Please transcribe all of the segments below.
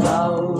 out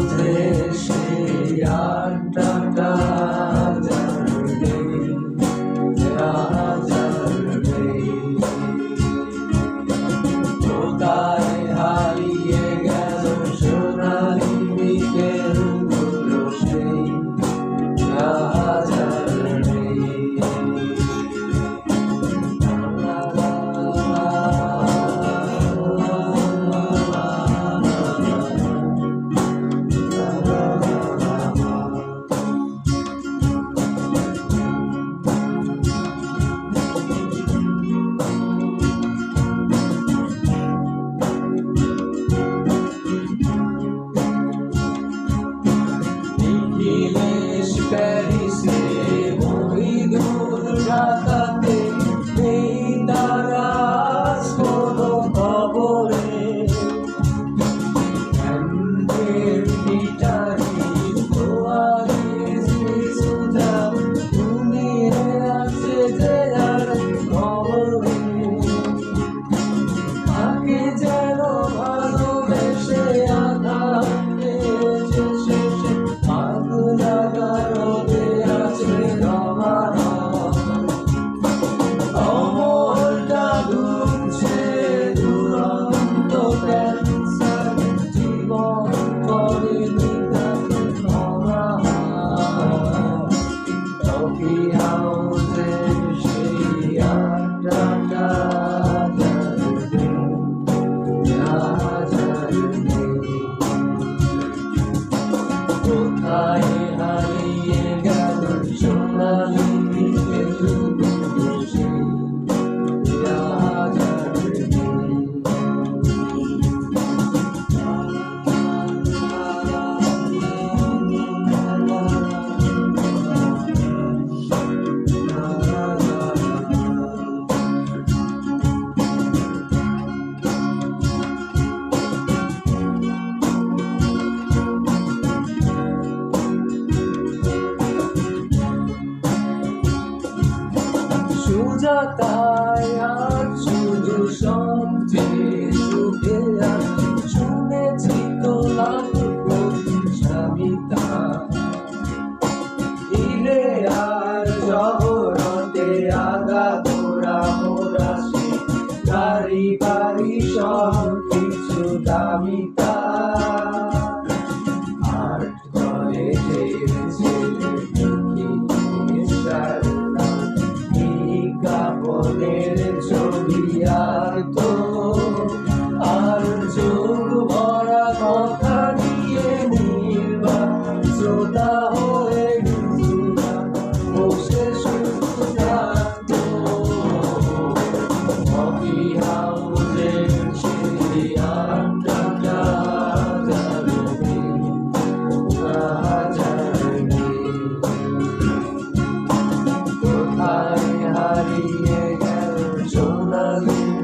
Yeah. সুজাতায় আর শুধু সুখে আর শুনেছি তো স্বামিতা দিলে আর জবরতে আগা গোড়া মোরাসে গাড়ি বাড়ি কিছু দামিতা কলেজের আর তো আর যোগ ভরা কথা দিয়ে নির্বা শ্রোতা হয়ে বসে I love you.